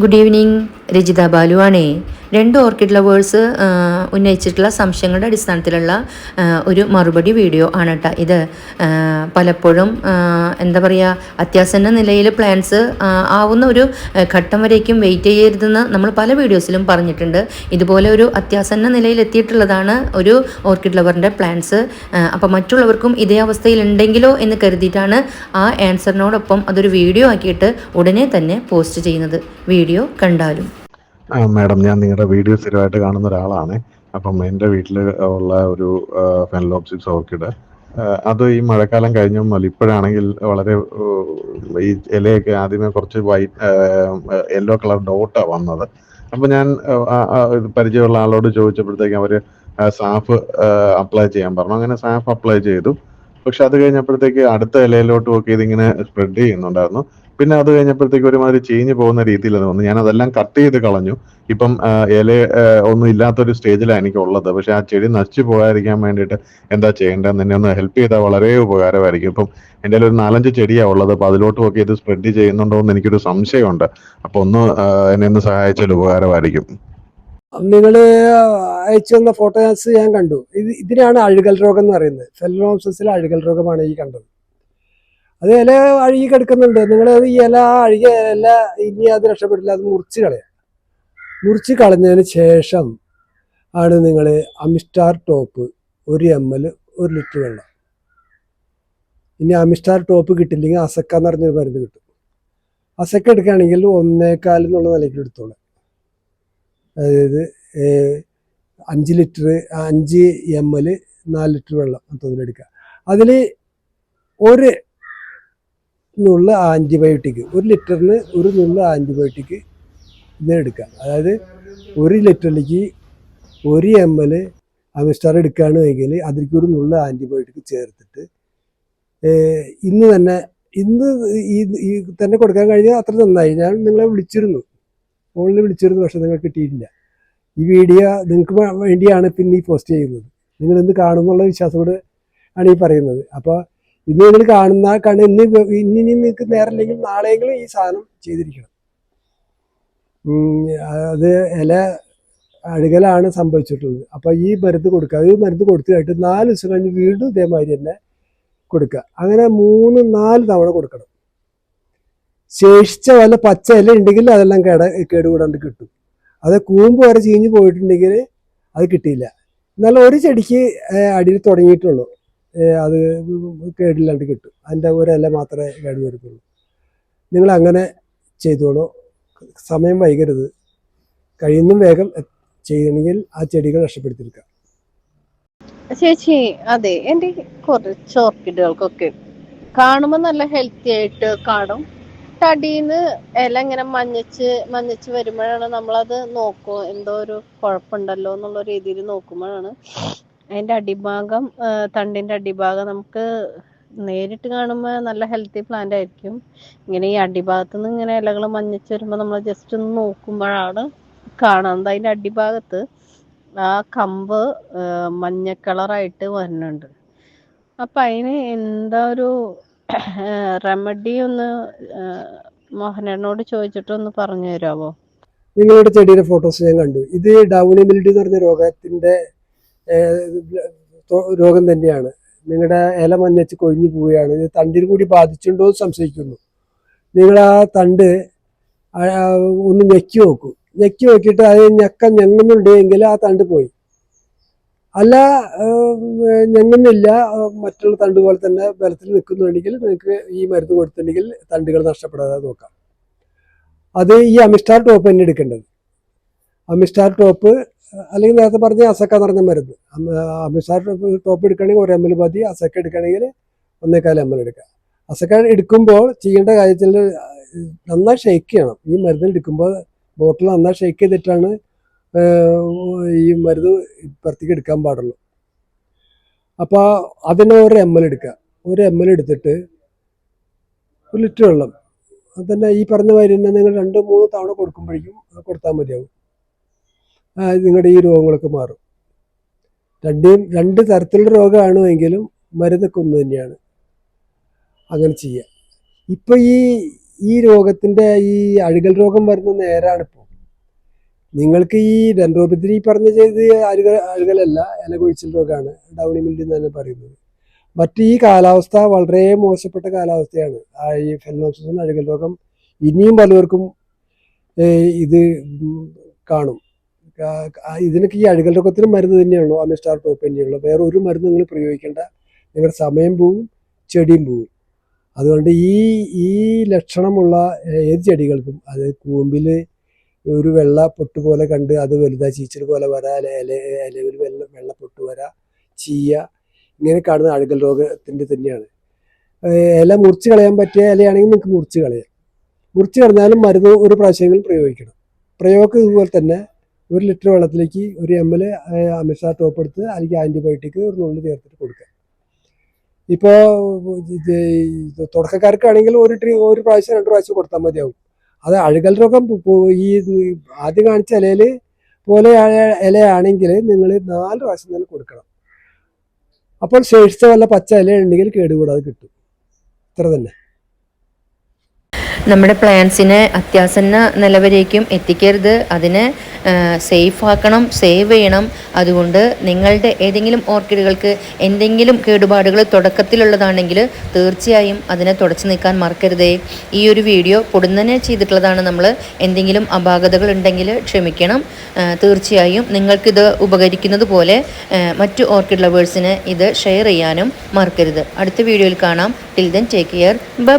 Good evening Rajitha Balu ആണേ രണ്ട് orchid lovers ഉന്നയിച്ചിട്ടുള്ള സംശയങ്ങളുടെ അടിസ്ഥാനത്തിലുള്ള ഒരു മറുപടി വീഡിയോ ആണ് കേട്ടോ ഇത്. പലപ്പോഴും എന്താ പറയുക അത്യാസന്ന നിലയിൽ പ്ലാൻസ് ആവുന്ന ഒരു ഘട്ടം വരേക്കും വെയിറ്റ് ചെയ്യരുതെന്ന് നമ്മൾ പല വീഡിയോസിലും പറഞ്ഞിട്ടുണ്ട്. ഇതുപോലെ ഒരു അത്യാസന്ന നിലയിൽ എത്തിയിട്ടുള്ളതാണ് ഒരു ഓർക്കിഡ് ലവറിന്റെ പ്ലാൻസ് അപ്പോൾ മറ്റുള്ളവർക്കും ഇതേ അവസ്ഥയിൽ ഉണ്ടെങ്കിലോ എന്ന് കരുതിയിട്ടാണ് ആ ആൻസറിനോടൊപ്പം അതൊരു വീഡിയോ ആക്കിയിട്ട് ഉടനെ തന്നെ പോസ്റ്റ് ചെയ്യുന്നത്. വീഡിയോ കണ്ടാലും. മാഡം ഞാൻ നിങ്ങളുടെ വീഡിയോ സ്ഥിരമായിട്ട് കാണുന്ന ഒരാളാണ്. അപ്പം എന്റെ വീട്ടിൽ ഉള്ള ഒരു ഫെൻലോപ്സിസ് ഓർക്കിഡ് അത് ഈ മഴക്കാലം കഴിഞ്ഞ ഇപ്പോഴാണെങ്കിൽ വളരെ ഈ ഇലയൊക്കെ ആദ്യമേ കുറച്ച് വൈറ്റ് യെല്ലോ കളർ ഡോട്ടാണ് വന്നത്. അപ്പം ഞാൻ പരിചയമുള്ള ആളോട് ചോദിച്ചപ്പോഴത്തേക്കും അവർ സാഫ് അപ്ലൈ ചെയ്യാൻ പറഞ്ഞു. അങ്ങനെ സാഫ് അപ്ലൈ ചെയ്തു. പക്ഷെ അത് കഴിഞ്ഞപ്പോഴത്തേക്ക് അടുത്ത ഇലയിലോട്ട് നോക്കി ഇതിങ്ങനെ സ്പ്രെഡ് ചെയ്യുന്നുണ്ടായിരുന്നു. പിന്നെ അത് കഴിഞ്ഞപ്പോഴത്തേക്ക് ഒരുമാതിരി ചീഞ്ഞു പോകുന്ന രീതിയിൽ വന്നു. ഞാൻ അതെല്ലാം കട്ട് ചെയ്ത് കളഞ്ഞു. ഇപ്പം ഇല ഒന്നും ഇല്ലാത്തൊരു സ്റ്റേജിലാണ് എനിക്ക് ഉള്ളത് പക്ഷെ ആ ചെടി നശിച്ചു പോകാതിരിക്കാൻ വേണ്ടിയിട്ട് എന്താ ചെയ്യേണ്ടതെന്ന് എന്നെ ഒന്ന് ഹെൽപ്പ് ചെയ്താൽ വളരെ ഉപകാരമായിരിക്കും. ഇപ്പം എന്റെ ഒരു നാലഞ്ച് ചെടിയാണ് ഉള്ളത്. അപ്പോൾ അതിലോട്ടുമൊക്കെ ഇത് സ്പ്രെഡ് ചെയ്യുന്നുണ്ടോ എന്ന് എനിക്കൊരു സംശയമുണ്ട്. അപ്പോൾ ഒന്ന് എന്നെ ഒന്ന് സഹായിച്ചാൽ ഉപകാരമായിരിക്കും. നിങ്ങൾ അയച്ചു തന്ന ഫോട്ടോസ് ഞാൻ കണ്ടു. ഇത് ഇതിനാണ് അഴുകൽ രോഗം എന്ന് പറയുന്നത്. ഫെലോപ്സിസിലെ അഴുകൽ രോഗമാണ് ഈ കണ്ടത്. അത് ഇല അഴുകി കിടക്കുന്നുണ്ട്. നിങ്ങൾ ഈ ഇല അഴുകിയ ഇല ഇനി അത് രക്ഷപ്പെട്ടില്ല അത് മുറിച്ച് കളയാം. മുറിച്ച് കളഞ്ഞതിന് ശേഷം ആണ് നിങ്ങൾ അമിസ്റ്റാർ ടോപ്പ് ഒരു എം എൽ ഒരു ലിറ്റർ വെള്ളം. ഇനി അമിസ്റ്റാർ ടോപ്പ് കിട്ടില്ലെങ്കിൽ അസക്ക എന്ന് പറഞ്ഞൊരു മരുന്ന് കിട്ടും. അസക്ക എടുക്കുകയാണെങ്കിൽ ഒന്നേക്കാൽ എന്നുള്ള നിലയ്ക്ക് എടുത്തോളാം. അതായത് അഞ്ച് ലിറ്റർ അഞ്ച് എം എൽ നാല് ലിറ്റർ വെള്ളം തോതിലെടുക്കുക അതിൽ ഒരു നുള്ള ആന്റിബയോട്ടിക്. ഒരു ലിറ്ററിന് ഒരു നുള്ള ആന്റിബയോട്ടിക് ഇത് എടുക്കുക അതായത് ഒരു ലിറ്ററിലേക്ക് ഒരു എം എൽ അമിസ്റ്റാർ എടുക്കുകയാണ് എങ്കിൽ അതിലേക്ക് ഒരു നുള്ള ആന്റിബയോട്ടിക് ചേർത്തിട്ട് ഇന്ന് തന്നെ ഇന്ന് ഈ തന്നെ കൊടുക്കാൻ കഴിഞ്ഞാൽ അത്ര നന്നായി. ഞാൻ നിങ്ങളെ വിളിച്ചിരുന്നു. ഫോണിൽ വിളിച്ചിരുന്നു പക്ഷെ നിങ്ങൾ കിട്ടിയിട്ടില്ല. ഈ വീഡിയോ നിങ്ങൾക്ക് വേണ്ടിയാണ് പിന്നെ ഈ പോസ്റ്റ് ചെയ്യുന്നത്. നിങ്ങൾ ഇന്ന് കാണുമെന്നുള്ള വിശ്വാസത്തോട് ആണ് ഈ പറയുന്നത്. അപ്പോൾ ഇന്ന് നിങ്ങൾ കാണുന്ന കണ്ട് ഇന്ന് ഇനി നിങ്ങൾക്ക് നേരമില്ലെങ്കിൽ നാളെയെങ്കിലും ഈ സാധനം ചെയ്തിരിക്കണം. അത് ഇല അഴുകലാണ് സംഭവിച്ചിട്ടുള്ളത്. അപ്പോൾ ഈ മരുന്ന് കൊടുക്കുക. ഈ മരുന്ന് കൊടുത്തിട്ട് നാല് ദിവസം കഴിഞ്ഞ് വീണ്ടും ഇതേമാതിരി തന്നെ കൊടുക്കുക. അങ്ങനെ മൂന്ന് നാല് തവണ കൊടുക്കണം. ശേഷിച്ച വല്ല പച്ച ഇല ഉണ്ടെങ്കിൽ അതെല്ലാം കേട കേടുകൂടാണ്ട് കിട്ടും. അത് കൂമ്പ് വരെ ചീഞ്ഞ് പോയിട്ടുണ്ടെങ്കിൽ അത് കിട്ടിയില്ല. എന്നാലും ഒരു ചെടിക്ക് അടിയിൽ തുടങ്ങിയിട്ടുള്ളൂ. അത് കേടില്ലാണ്ട് കിട്ടും. അതിന്റെ ഒരു ഇല മാത്രമേ കേട് വരുത്തുള്ളൂ. നിങ്ങൾ അങ്ങനെ ചെയ്തോളൂ. സമയം വൈകരുത്. കഴിയുന്നും വേഗം ചെയ്യണമെങ്കിൽ ആ ചെടികൾ നഷ്ടപ്പെടുത്തിയിരിക്കാം ചേച്ചി അതെ എന്റെ കുറച്ച് ഓർക്കിഡുകൾക്കൊക്കെ കാണുമ്പോൾ നല്ല ഹെൽത്തി ആയിട്ട് കാണും. തടീന്ന് ഇല ഇങ്ങനെ മഞ്ഞച്ച് മഞ്ഞച്ച് വരുമ്പോഴാണ് നമ്മളത് നോക്കും. എന്തോ ഒരു കുഴപ്പമുണ്ടല്ലോ എന്നുള്ള രീതിയിൽ നോക്കുമ്പോഴാണ് അതിന്റെ അടിഭാഗം തണ്ടിന്റെ അടിഭാഗം നമുക്ക് നേരിട്ട് കാണുമ്പോൾ നല്ല ഹെൽത്തി പ്ലാന്റ് ആയിരിക്കും. ഇങ്ങനെ ഈ അടിഭാഗത്ത് നിന്ന് ഇങ്ങനെ ഇലകൾ മഞ്ഞച്ച് വരുമ്പോൾ നമ്മൾ ജസ്റ്റ് ഒന്ന് നോക്കുമ്പോഴാണ് കാണുന്നത് അതിന്റെ അടിഭാഗത്ത് ആ കമ്പ് മഞ്ഞ കളറായിട്ട് വരുന്നുണ്ട്. അപ്പൊ അതിന് എന്താ ഒരു റെമഡി ഒന്ന് മോഹനനോട് ചോദിച്ചിട്ടൊന്ന് പറഞ്ഞു തരാമോ നിങ്ങളുടെ ചെടിയുടെ ഫോട്ടോസ് ഞാൻ കണ്ടു. ഇത് ഡൗണി മിൽഡി എന്ന് പറഞ്ഞ രോഗത്തിന്റെ രോഗം തന്നെയാണ്. നിങ്ങളുടെ ഇല മഞ്ഞച്ച് കൊഴിഞ്ഞു പോവുകയാണ്. ഇത് തണ്ടിൽ കൂടി ബാധിച്ചിട്ടുണ്ടോ എന്ന് സംശയിക്കുന്നു. നിങ്ങൾ ആ തണ്ട് ഒന്ന് ഞെക്കി നോക്കൂ. ഞെക്കി നോക്കിയിട്ട് അത് ഞെക്ക ഞെങ്ങുന്നുണ്ടെങ്കിൽ ആ തണ്ട് പോയി. അല്ല ഞെങ്ങുന്നില്ല മറ്റുള്ള തണ്ട് പോലെ തന്നെ ബലത്തിൽ നിൽക്കുന്നുണ്ടെങ്കിൽ നിങ്ങൾക്ക് ഈ മരുന്ന് കൊടുത്തിട്ടുണ്ടെങ്കിൽ തണ്ടുകൾ നഷ്ടപ്പെടാതെ നോക്കാം. അത് ഈ അമിസ്റ്റാർ ടോപ്പ് തന്നെ എടുക്കേണ്ടത്. അമിസ്റ്റാർ ടോപ്പ് അല്ലെങ്കിൽ നേരത്തെ പറഞ്ഞ അസക്ക എന്ന് പറഞ്ഞ മരുന്ന്. അമിത്ഷാ ടോപ്പ് എടുക്കണമെങ്കിൽ ഒരു എം എൽ മതി. അസക്ക എടുക്കുകയാണെങ്കിൽ ഒന്നേക്കാൽ എം എൽ എടുക്കുക. അസക്ക എടുക്കുമ്പോൾ ചെയ്യേണ്ട കാര്യത്തിൽ നന്നായി ഷെയ്ക്ക് ചെയ്യണം. ഈ മരുന്ന് എടുക്കുമ്പോൾ ബോട്ടിൽ നന്നായി ഷെയ്ക്ക് ചെയ്തിട്ടാണ് ഈ മരുന്ന് പുറത്തേക്ക് എടുക്കാൻ പാടുള്ളൂ. അപ്പോൾ അതിന് ഒരു എം എൽ എടുക്കുക. ഒരു എം എൽ എടുത്തിട്ട് ഒരു ലിറ്റർ വെള്ളം. അത് തന്നെ ഈ പറഞ്ഞ മാതിരി തന്നെ നിങ്ങൾ രണ്ട് മൂന്ന് തവണ കൊടുക്കുമ്പോഴേക്കും കൊടുത്താൽ മതിയാവും. നിങ്ങളുടെ ഈ രോഗങ്ങളൊക്കെ മാറും. രണ്ടേയും രണ്ട് തരത്തിലുള്ള രോഗമാണെങ്കിലും മരുന്നൊക്കെ ഒന്ന് തന്നെയാണ്. അങ്ങനെ ചെയ്യുക ഇപ്പോൾ ഈ ഈ രോഗത്തിന്റെ ഈ അഴുകൽ രോഗം വരുന്ന നേരാണ് ഇപ്പോൾ നിങ്ങൾക്ക് ഈ ഡെൻഡ്രോപതി പറഞ്ഞ ചെയ്ത് അഴുക അഴുകലല്ല ഇല കുഴിച്ചൽ രോഗമാണ് ഡൗണി മില്ലി എന്ന് തന്നെ പറയുന്നത്. മറ്റ് ഈ കാലാവസ്ഥ വളരെ മോശപ്പെട്ട കാലാവസ്ഥയാണ്. ആ ഈ ഫെലിനോപ്സിസ് അഴുകൽ രോഗം ഇനിയും പലവർക്കും ഇത് കാണും. ഇതിനൊക്കെ ഈ അഴുകൽ രോഗത്തിന് മരുന്ന് തന്നെയുള്ളൂ അമിസ്റ്റാർ ടോപ്പ് തന്നെയുള്ളൂ വേറെ ഒരു മരുന്ന് നിങ്ങൾ പ്രയോഗിക്കേണ്ട. നിങ്ങളുടെ സമയം പോവും ചെടിയും പോവും. അതുകൊണ്ട് ഈ ഈ ലക്ഷണമുള്ള ഏത് ചെടികൾക്കും അത് കൂമ്പിൽ ഒരു വെള്ള പൊട്ട് പോലെ കണ്ട് അത് വലുതാ ചീച്ചൽ പോലെ വരാ ഇല ഇല- ഇലയിൽ വെള്ള വെള്ള പൊട്ട് വരാ ചീയ ഇങ്ങനെ കാണുന്ന അഴുകൽ രോഗത്തിന്റെ തന്നെയാണ്. ഇല മുറിച്ച് കളയാൻ പറ്റിയ ഇലയാണെങ്കിൽ നിങ്ങൾക്ക് മുറിച്ച് കളയാം. മുറിച്ച് കളഞ്ഞാലും മരുന്ന് ഒരു പ്രാവശ്യമെങ്കിലും പ്രയോഗിക്കണം. പ്രയോഗം ഇതുപോലെ തന്നെ ഒരു ലിറ്റർ വെള്ളത്തിലേക്ക് ഒരു എം എൽ അമിഷാ ടോപ്പ് എടുത്ത് അല്ലെങ്കിൽ ആന്റിബയോട്ടിക് ഒരു നുള്ളി ചേർത്തിട്ട് കൊടുക്കുക. ഇപ്പോൾ തുടക്കക്കാർക്കാണെങ്കിൽ ഒരു ട്രീ ഒരു പ്രാവശ്യം രണ്ട് പ്രാവശ്യം കൊടുത്താൽ മതിയാവും. അത് അഴുകൽ രോഗം ഈ ആദ്യം കാണിച്ച ഇലയിൽ പോലെ ഇലയാണെങ്കിൽ നിങ്ങൾ നാല് പ്രാവശ്യം തന്നെ കൊടുക്കണം. അപ്പോൾ ശേഷിച്ച വല്ല പച്ച ഇല ഉണ്ടെങ്കിൽ കേടുകൂടാതെ കിട്ടും. ഇത്ര തന്നെ. നമ്മുടെ പ്ലാൻസിനെ അത്യാസന്ന നിലവരേക്കും എത്തിക്കരുത്. അതിനെ സേഫ് ആക്കണം സേവ് ചെയ്യണം. അതുകൊണ്ട് നിങ്ങളുടെ ഏതെങ്കിലും ഓർക്കിഡുകൾക്ക് എന്തെങ്കിലും കേടുപാടുകൾ തുടക്കത്തിലുള്ളതാണെങ്കിൽ തീർച്ചയായും അതിനെ തുടച്ചു നീക്കാൻ മറക്കരുതേ. ഈ ഒരു വീഡിയോ പൊടുന്നനെ ചെയ്തിട്ടുള്ളതാണ് നമ്മൾ. എന്തെങ്കിലും അപാകതകൾ ഉണ്ടെങ്കിൽ ക്ഷമിക്കണം. തീർച്ചയായും നിങ്ങൾക്കിത് ഉപകരിക്കുന്നത് പോലെ മറ്റ് ഓർക്കിഡ് ലവേഴ്സിന് ഇത് ഷെയർ ചെയ്യാനും മറക്കരുത്. അടുത്ത വീഡിയോയിൽ കാണാം. Till then take care bye